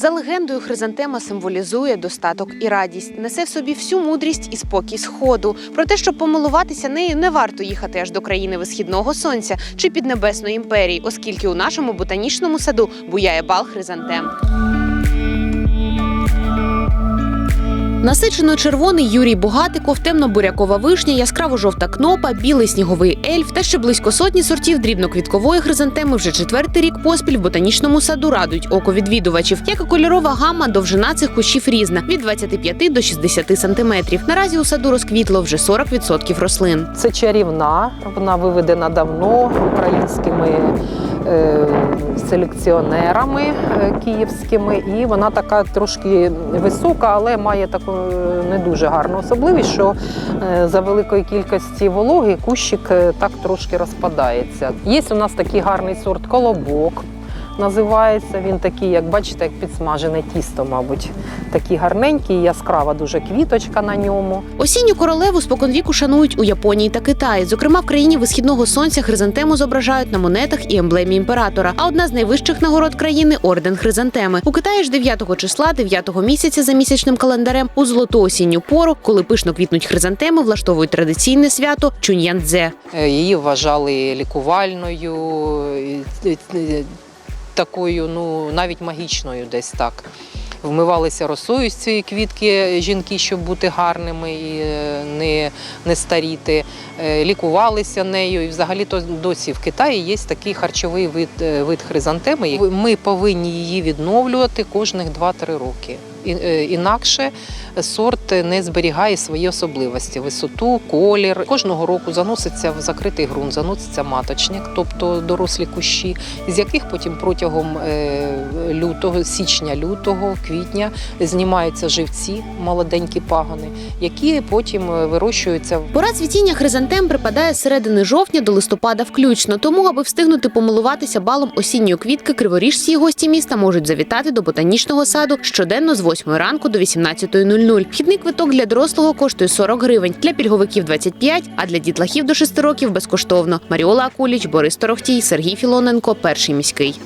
За легендою, хризантема символізує достаток і радість, несе в собі всю мудрість і спокій сходу. Про те, щоб помилуватися нею, не варто їхати аж до країни висхідного сонця чи піднебесної імперії, оскільки у нашому ботанічному саду буяє бал хризантем. Насичено червоний Юрій Богатиков, темно-бурякова вишня, яскраво-жовта кнопа, білий сніговий ельф та ще близько сотні сортів дрібноквіткової хризантеми вже четвертий рік поспіль в ботанічному саду радують око відвідувачів. Як і кольорова гама, довжина цих кущів різна від 25 до 60 сантиметрів. Наразі у саду розквітло вже 40% рослин. Це чарівна, вона виведена давно українськими е, селекціонерами е, київськими, і вона така трошки висока, але має таку не дуже гарна особливість, що е, за великої кількості вологи кущик е, так трошки розпадається. Є у нас такий гарний сорт колобок. Називається він такий, як бачите, як підсмажене тісто, мабуть. Такий гарненький, яскрава дуже квіточка на ньому. Осінню королеву споконвіку шанують у Японії та Китаї. Зокрема, в країні висхідного сонця хризантему зображають на монетах і емблемі імператора. А одна з найвищих нагород країни орден хризантеми. У Китаї ж 9 числа, 9 місяця за місячним календарем, у золоту осінню пору, коли пишно квітнуть хризантеми, влаштовують традиційне свято Чуньяндзе. Е, Її вважали лікувальною, такою, ну навіть магічною, десь так. Вмивалися росою з цієї квітки жінки, щоб бути гарними і е, не, не старіти. Е, Лікувалися нею. І взагалі то досі в Китаї є такий харчовий вид, е, вид хризантеми. Ми повинні її відновлювати кожних 2-3 роки. Е, Інакше сорт не зберігає свої особливості, висоту, колір. Кожного року заноситься в закритий ґрунт, заноситься маточник, тобто дорослі кущі, з яких потім протягом е, лютого, січня-лютого, квітня знімаються живці, молоденькі пагони, які потім е, вирощуються Пора цвітіння хризантем припадає з середини жовтня до листопада включно. Тому, аби встигнути помилуватися балом осінньої квітки, криворіжці і гості міста можуть завітати до ботанічного саду щоденно з 8 ранку до 18.00. Вхідний квиток для дорослого коштує 40 гривень, для пільговиків 25, а для дітлахів до 6 років безкоштовно. Маріола Акуліч, Борис Торохтій, Сергій Філоненко, перший міський.